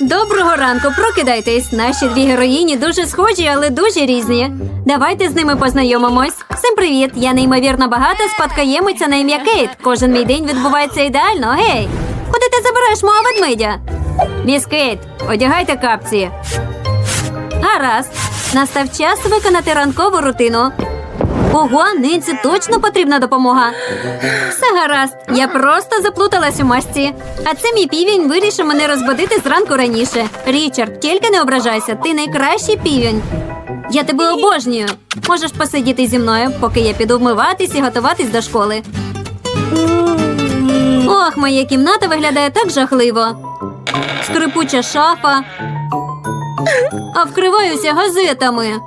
Доброго ранку, прокидайтесь. Наші дві героїні дуже схожі, але дуже різні. Давайте з ними познайомимось. Всім привіт! Я неймовірно багата спадкоємиця на ім'я Кейт. Кожен мій день відбувається ідеально. Гей! Куди ти забираєш мого ведмедя? Міс Кейт, одягайте капці. Гаразд. Настав час виконати ранкову рутину. Ого, Нинці точно потрібна допомога. Все гаразд, я просто заплуталась у масці. А це мій півень вирішив мене розбудити зранку раніше. Річард, тільки не ображайся, ти найкращий півень. Я тебе обожнюю. Можеш посидіти зі мною, поки я піду вмиватись і готуватись до школи. Ох, моя кімната виглядає так жахливо. Скрипуча шафа, а вкриваюся газетами.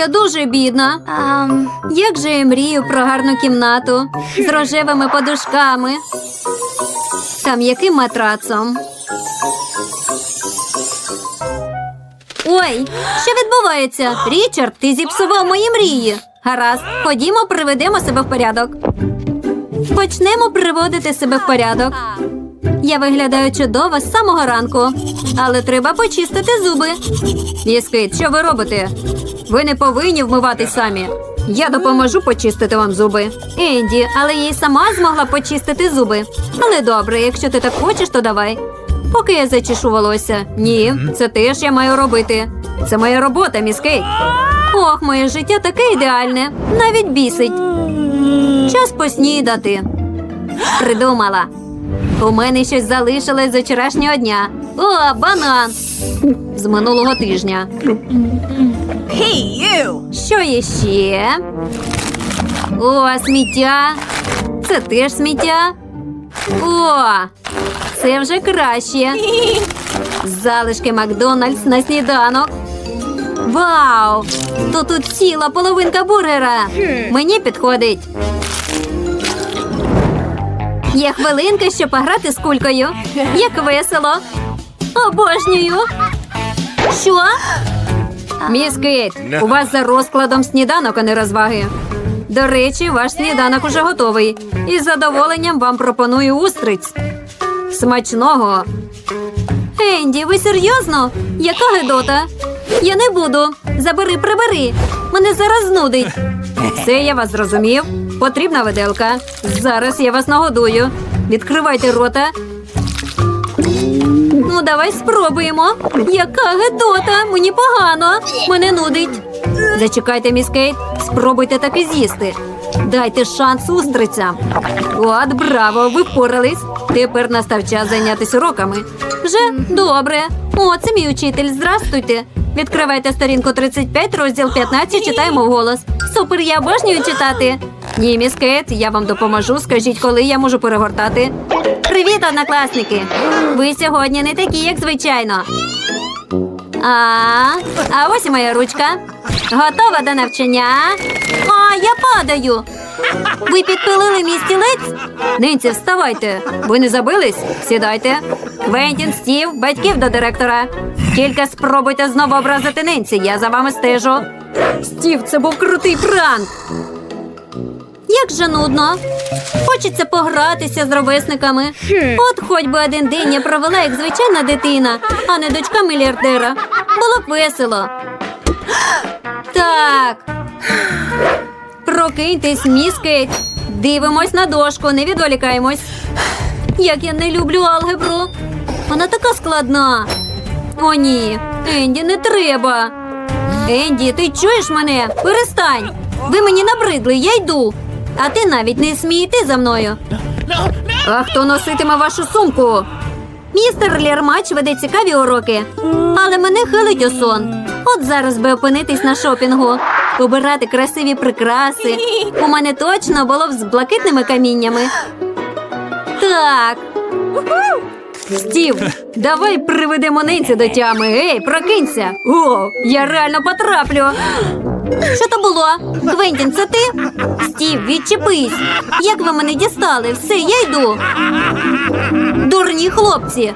Я дуже бідна. Як же я мрію про гарну кімнату з рожевими подушками та м'яким матрацом. Ой, що відбувається? Річард, ти зіпсував мої мрії. Гаразд, ходімо, приведемо себе в порядок. Почнемо приводити себе в порядок. Я виглядаю чудово з самого ранку, але треба почистити зуби. Міскит, що ви робите? Ви не повинні вмиватись самі. Я допоможу почистити вам зуби. Енді, але я й сама змогла почистити зуби. Але добре, якщо ти так хочеш, то давай. Поки я зачешу волосся. Ні, це теж я маю робити. Це моя робота, міс Кейт. Ох, моє життя таке ідеальне, навіть бісить. Час поснідати. Придумала. У мене щось залишилось з вчорашнього дня. О, банан! З минулого тижня. Hey, you! Що є ще? О, сміття. Це теж сміття. О, це вже краще. Залишки Макдональдс на сніданок. Вау! То тут ціла половинка бургера. Мені підходить. Є хвилинка, щоб пограти з кулькою. Як весело. Обожнюю. Що? Міс Кейт, у вас за розкладом сніданок, а не розваги. До речі, ваш сніданок уже готовий. І з задоволенням вам пропоную устриць. Смачного. Енді, ви серйозно? Яка гидота? Я не буду. Забери, прибери. Мене зараз знудить. Все, я вас зрозумів. Потрібна виделка. Зараз я вас нагодую. Відкривайте рота. Ну, давай спробуємо. Яка гидота! Мені погано. Мене нудить. Зачекайте, міс Кейт. Спробуйте таки з'їсти. Дайте шанс устрицям. От, браво, ви впорались. Тепер настав час зайнятися уроками. Вже добре. О, це мій учитель. Здрастуйте. Відкривайте сторінку 35, розділ 15, читаємо вголос. Супер, я обожнюю читати. Ні, міс Кейт, я вам допоможу. Скажіть, коли я можу перегортати. Привіт, однокласники! Ви сьогодні не такі, як звичайно. А, а ось і моя ручка. Готова до навчання. А, я падаю. Ви підпилили мій стілець? Нинці, вставайте. Ви не забились? Сідайте. Квентін, Стів, батьків до директора. Тільки спробуйте знову образити Нинці. Я за вами стежу. Стів, це був крутий пранк. Як же нудно. Хочеться погратися з ровесниками. От хоч би один день я провела як звичайна дитина, а не дочка мільярдера. Було б весело. Так. Прокиньтесь, міс Дивимось на дошку, не відволікаємось. Як я не люблю алгебру. Вона така складна. О, ні. Енді, не треба. Енді, ти чуєш мене? Перестань. Ви мені набридли, я йду. А ти навіть не смій йти за мною. А хто носитиме вашу сумку? Містер Лєрмач веде цікаві уроки, але мене хилить у сон. От зараз би опинитись на шопінгу, обирати красиві прикраси. У мене точно було б з блакитними каміннями. Так. Стів, давай приведемо нинці до тями. Ей, прокинься. О, я реально потраплю. Що то було? Квентін, це ти? Стів, відчепись. Як ви мене дістали? Все, я йду. Дурні хлопці.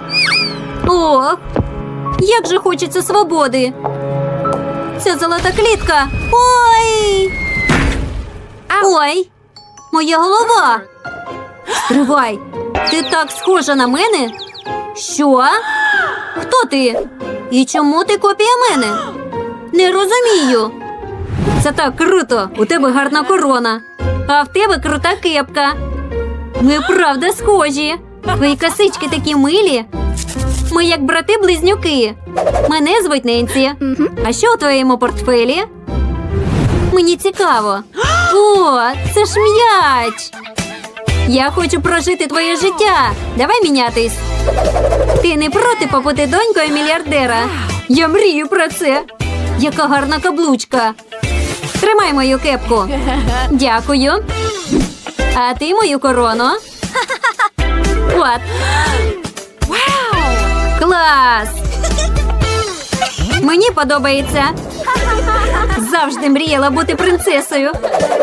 Ох, як же хочеться свободи. Ця золота клітка. Ой. Ой, моя голова. Стривай. Ти так схожа на мене? Що? Хто ти? І чому ти копія мене? Не розумію. Це так круто. У тебе гарна корона, а в тебе крута кепка. Ми правда схожі. Твої косички такі милі. Ми як брати-близнюки. Мене звуть Ненсі. А що у твоєму портфелі? Мені цікаво. О, це ж м'яч. Я хочу прожити твоє життя. Давай мінятись. Ти не проти побути донькою мільярдера? Я мрію про це. Яка гарна каблучка. Тримай мою кепку. Дякую. А ти мою корону. От. Клас! Мені подобається. Завжди мріяла бути принцесою.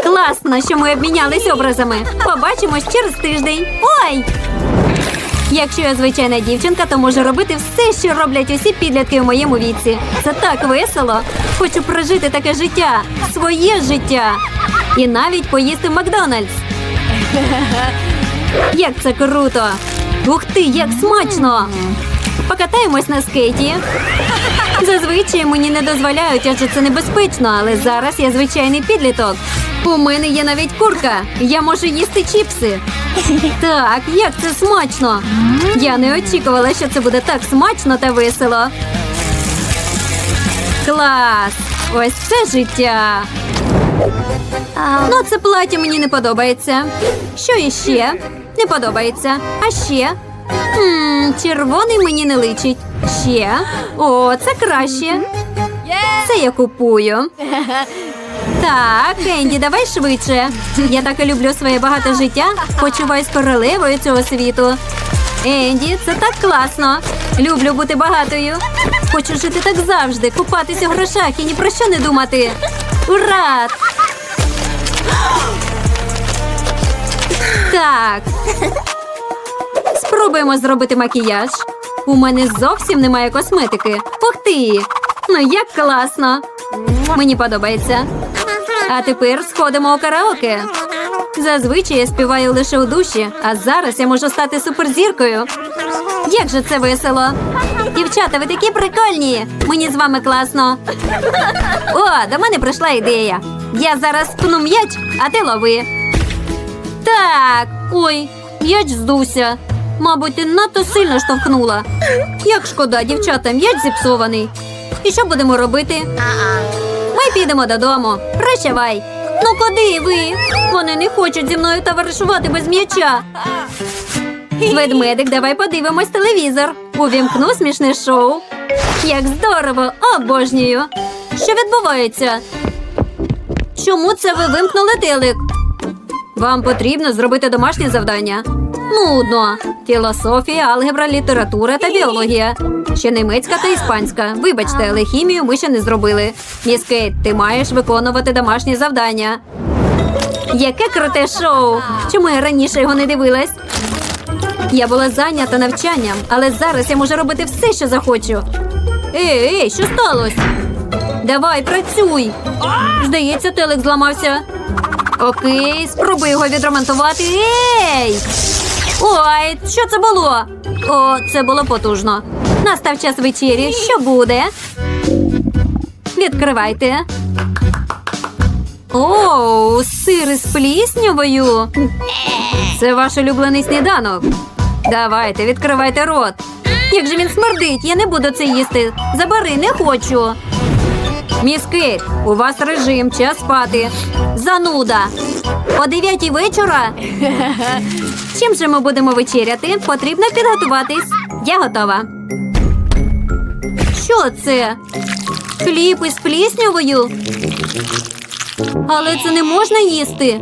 Класно, що ми обмінялись образами. Побачимось через тиждень. Ой! Якщо я звичайна дівчинка, то можу робити все, що роблять усі підлітки у моєму віці. Це так весело. Хочу прожити таке життя, своє життя. І навіть поїсти в Макдональдс. Як це круто! Ух ти, як смачно! Покатаємось на скейті. Зазвичай мені не дозволяють, адже це небезпечно, але зараз я звичайний підліток. У мене є навіть курка. Я можу їсти чіпси. Так, як це смачно! Я не очікувала, що це буде так смачно та весело. Клас! Ось це життя. Ну, це плаття мені не подобається. Що іще? Не подобається. А ще? Хм, червоний мені не личить. Ще. О, це краще. Це я купую. Так, Енді, давай швидше. Я так і люблю своє багате життя. Почуваюсь королевою цього світу. Енді, це так класно. Люблю бути багатою. Хочу жити так завжди, купатися в грошах і ні про що не думати. Ура! Так. Спробуємо зробити макіяж. У мене зовсім немає косметики. Ух ти! Ну як класно! Мені подобається. А тепер сходимо у караоке. Зазвичай я співаю лише у душі, а зараз я можу стати суперзіркою. Як же це весело! Дівчата, ви такі прикольні! Мені з вами класно. О, до мене прийшла ідея. Я зараз пну м'яч, а ти лови. Так, ой, м'яч здувся. Мабуть, надто сильно штовхнула. Як шкода, дівчата, м'яч зіпсований. І що будемо робити? Ми підемо додому. Прощавай. Ну куди ви? Вони не хочуть зі мною товаришувати без м'яча. Ведмедик, давай подивимось телевізор. Увімкну смішне шоу. Як здорово, обожнюю. Що відбувається? Чому це ви вимкнули телек? Вам потрібно зробити домашнє завдання. Нудно. Філософія, алгебра, література та біологія. Ще німецька та іспанська. Вибачте, але хімію ми ще не зробили. Міс Кейт, ти маєш виконувати домашнє завдання. Яке круте шоу! Чому я раніше його не дивилась? Я була зайнята навчанням, але зараз я можу робити все, що захочу. Ей, ей, що сталося? Давай, працюй. Здається, телек зламався. Окей, спробуй його відремонтувати. Ей! Ой, що це було? О, це було потужно. Настав час вечері. Що буде? Відкривайте. Оу, сир із пліснявою. Це ваш улюблений сніданок. Давайте, відкривайте рот. Як же він смердить, я не буду це їсти. Забери, не хочу. Міс Кейт, у вас режим, час спати. Зануда. О дев'ятій вечора. Чим же ми будемо вечеряти? Потрібно підготуватись. Я готова. Що це? Хліб із пліснявою? Але це не можна їсти.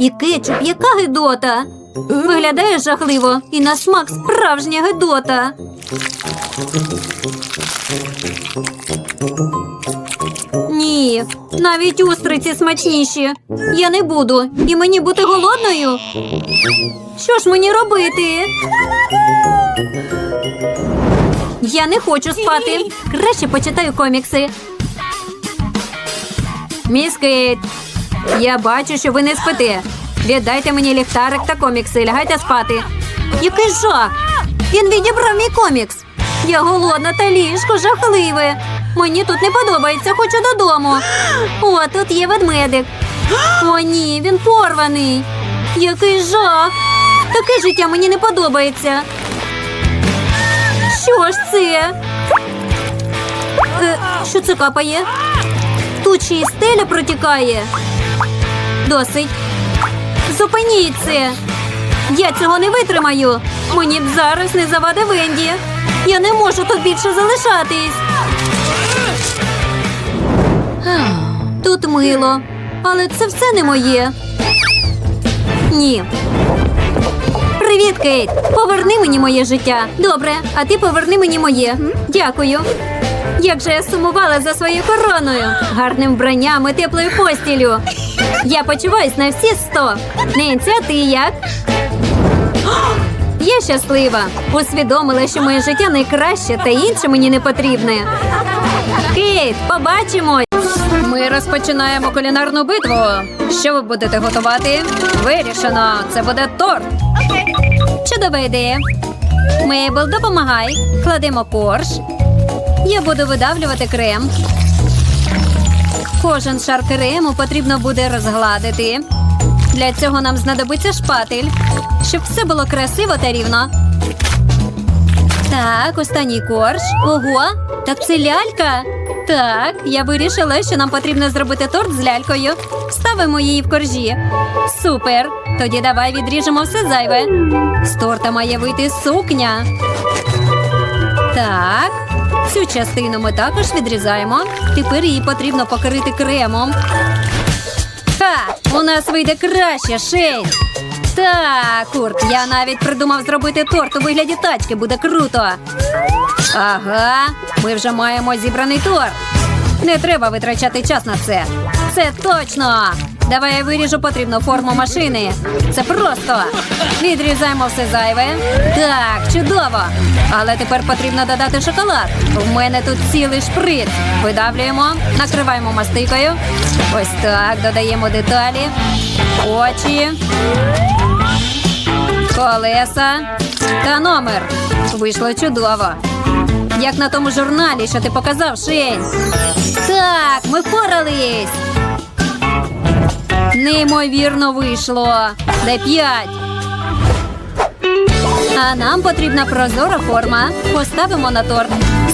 І кетчуп, яка гидота. Виглядає жахливо і на смак справжня гидота. Ні, навіть устриці смачніші. Я не буду. І мені бути голодною. Що ж мені робити? Я не хочу спати. Краще почитаю комікси. Міс Кейт, я бачу, що ви не спите. Віддайте мені ліхтарик та комікси, лягайте спати. Який жах! Він відібрав мій комікс. Я голодна та ліжко жахливе. Мені тут не подобається, хочу додому. О, тут є ведмедик. О, ні, він порваний. Який жах! Таке життя мені не подобається. Що ж це? Е, що це капає? Тут ще й стеля протікає. Досить. Зупиніть це. Я цього не витримаю. Мені б зараз не завадив Венді. Я не можу тут більше залишатись. Тут мило, але це все не моє. Ні. Привіт, Кейт. Поверни мені моє життя. Добре, а ти поверни мені моє. Дякую. Як же я сумувала за своєю короною, гарним вбранням і теплою постілю. Я почуваюсь на всі сто. Ненці, а ти як? Я щаслива. Усвідомила, що моє життя найкраще та інше мені не потрібне. Кейт, побачимось! Ми розпочинаємо кулінарну битву. Що ви будете готувати? Вирішено. Це буде торт. Чудова ідея. Мейбл, допомагай. Кладемо корж. Я буду видавлювати крем. Кожен шар крему потрібно буде розгладити. Для цього нам знадобиться шпатель, щоб все було красиво та рівно. Так, останній корж. Ого, так це лялька. Так, я вирішила, що нам потрібно зробити торт з лялькою. Ставимо її в коржі. Супер. Тоді давай відріжемо все зайве. З торта має вийти сукня. Так, цю частину ми також відрізаємо. Тепер її потрібно покрити кремом. Ха! У нас вийде краще, Шейн. Так, Курт, я навіть придумав зробити торт у вигляді тачки, буде круто. Ага, ми вже маємо зібраний торт. Не треба витрачати час на це. Це точно. Давай я виріжу потрібну форму машини. Це просто. Відрізаємо все зайве. Так, чудово. Але тепер потрібно додати шоколад. У мене тут цілий шприц. Видавлюємо, накриваємо мастикою. Ось так, додаємо деталі, очі, колеса та номер. Вийшло чудово. Як на тому журналі, що ти показав, Шень. Так, ми впорались. Неймовірно вийшло. Де п'ять. А нам потрібна прозора форма. Поставимо на торт.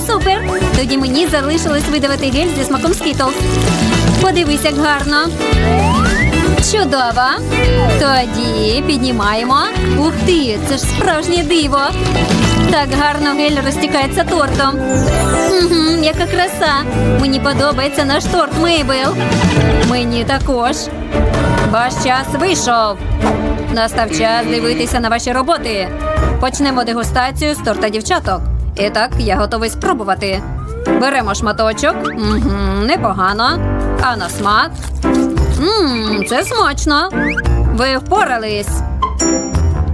Супер! Тоді мені залишилось видавити гель зі смаком Skittles. Подивись, як гарно. Чудово. Тоді піднімаємо. Ух ти, це ж справжнє диво. Так гарно гель розтікається тортом. Угу, яка краса. Мені подобається наш торт, Мейбл. Мені також. Ваш час вийшов. Настав час дивитися на ваші роботи. Почнемо дегустацію з торта дівчаток. І так, я готовий спробувати. Беремо шматочок. Угу, непогано. А на смак. Ммм, це смачно. Ви впорались.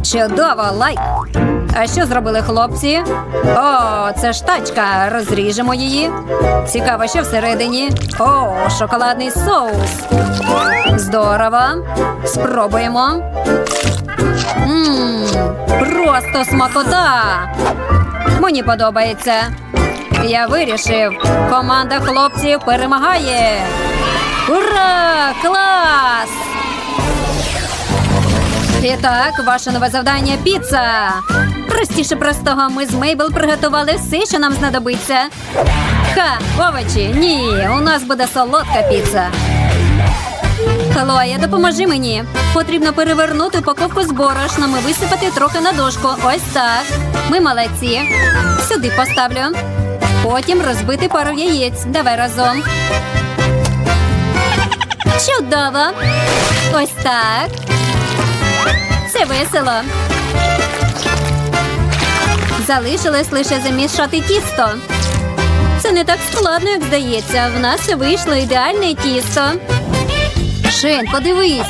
Чудово, лайк. А що зробили хлопці? О, це ж тачка. Розріжемо її. Цікаво, що всередині. О, шоколадний соус. Здорово. Спробуємо. Ммм, просто смакота. Мені подобається. Я вирішив. Команда хлопців перемагає. Ура! Клас! І так, ваше нове завдання піца. Простіше простого, ми з Мейбл приготували все, що нам знадобиться. Ха, овочі, ні, у нас буде солодка піца. Хлоя, допоможи мені. Потрібно перевернути упаковку з борошном і висипати трохи на дошку. Ось так. Ми молодці. Сюди поставлю. Потім розбити пару яєць. Давай разом. Чудово. Ось так. Це весело. Залишилось лише замішати тісто. Це не так складно, як здається. В нас вийшло ідеальне тісто. Шин, подивись.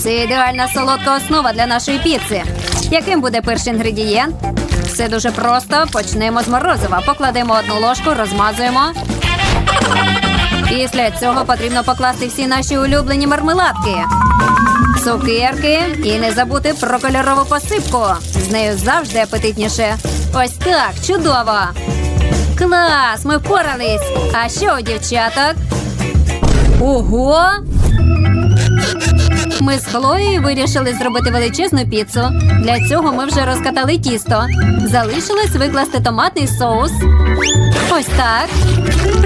Це ідеальна солодка основа для нашої піци. Яким буде перший інгредієнт? Все дуже просто. Почнемо з морозива. Покладемо одну ложку, розмазуємо. Після цього потрібно покласти всі наші улюблені мармеладки. Цукерки і не забути про кольорову посипку. З нею завжди апетитніше. Ось так, чудово. Клас, ми впорались. А що у дівчаток? Ого! Ми з Хлоєю вирішили зробити величезну піцу. Для цього ми вже розкатали тісто. Залишилось викласти томатний соус. Ось так.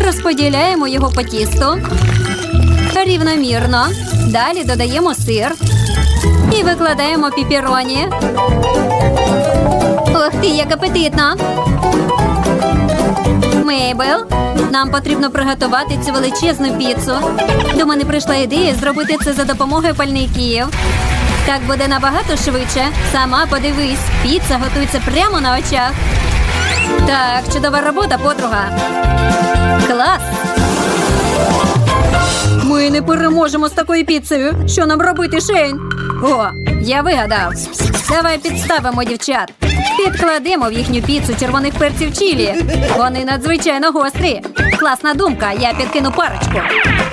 Розподіляємо його по тісту. Рівномірно. Далі додаємо сир. І викладаємо піпіроні. Ох ти, як апетитно! Мейбл, нам потрібно приготувати цю величезну піцу. До мене прийшла ідея зробити це за допомогою пальників. Так буде набагато швидше. Сама подивись, піца готується прямо на очах. Так, чудова робота, подруга. Клас! Ми не переможемо з такою піцею. Що нам робити, Шейн? О, я вигадав. Давай підставимо дівчат. Підкладемо в їхню піцу червоних перців чилі. Вони надзвичайно гострі. Класна думка, я підкину парочку.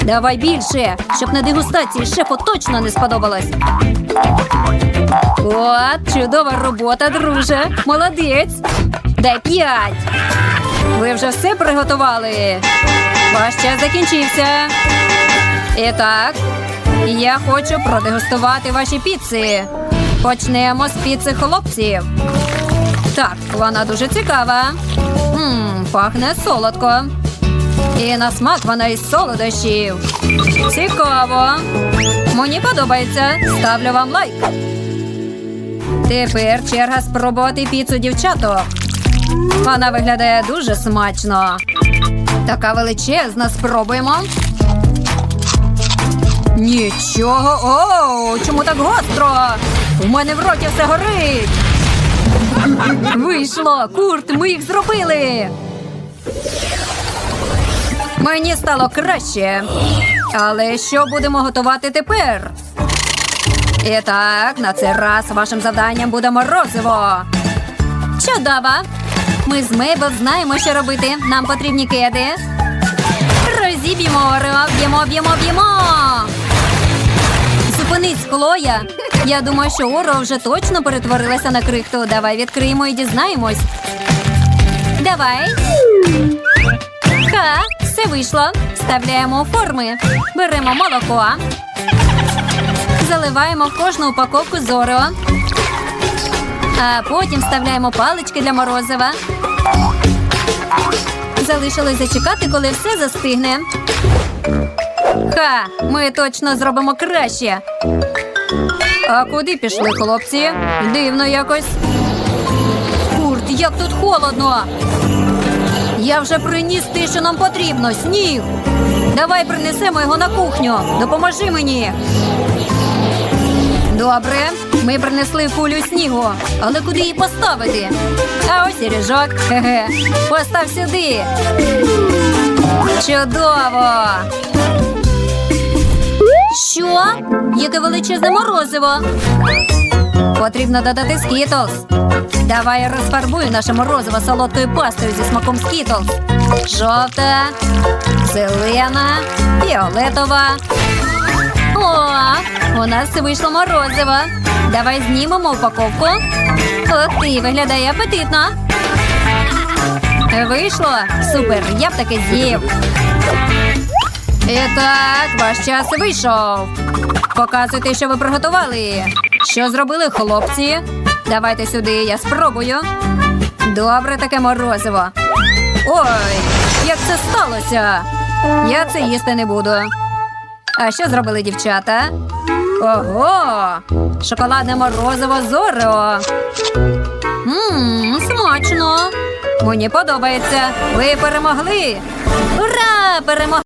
Давай більше, щоб на дегустації шефу точно не сподобалось. От, чудова робота, друже. Молодець. Дай п'ять. Ви вже все приготували. Ваш час закінчився. І так, я хочу продегустувати ваші піци. Почнемо з піци хлопців. Так, вона дуже цікава. Мм, пахне солодко. І на смак вона із солодощів. Цікаво. Мені подобається. Ставлю вам лайк. Тепер черга спробувати піцу дівчаток. Вона виглядає дуже смачно. Така величезна, спробуємо. Нічого. О, чому так гостро? У мене в роті все горить. Вийшло, курт, ми їх зробили. Мені стало краще. Але що будемо готувати тепер? І так, на цей раз вашим завданням буде морозиво. Чудово! Ми з Мейбл знаємо, що робити. Нам потрібні кеди. Розіб'ємо, Орео, б'ємо, б'ємо, б'ємо. Зупинись, Хлоя. Я думаю, що Орео вже точно перетворилася на крихту. Давай відкриємо і дізнаємось. Давай. Ха, все вийшло. Вставляємо у форми. Беремо молоко. Заливаємо кожну упаковку з Орео. А потім вставляємо палички для морозива. Залишилось зачекати, коли все застигне. Ха, ми точно зробимо краще. А куди пішли хлопці? Дивно якось. Курт, як тут холодно. Я вже приніс те, що нам потрібно, сніг. Давай принесемо його на кухню. Допоможи мені. Добре, ми принесли кулю снігу, але куди її поставити? А ось і ріжок. Хе-хе. Постав сюди. Чудово. Що? Яке величезне морозиво. Потрібно додати скітлс. Давай я розфарбую наше морозиво солодкою пастою зі смаком скітлс. Жовта, зелена, фіолетова. О, у нас вийшло морозиво. Давай знімемо упаковку. Ох ти, виглядає апетитно. Вийшло? Супер, я б таке з'їв. І так, ваш час вийшов. Показуйте, що ви приготували. Що зробили хлопці? Давайте сюди, я спробую. Добре таке морозиво. Ой, як це сталося? Я це їсти не буду. А що зробили дівчата? Ого! Шоколадне морозиво з Орео. Ммм, смачно. Мені подобається. Ви перемогли. Ура! Перемогли!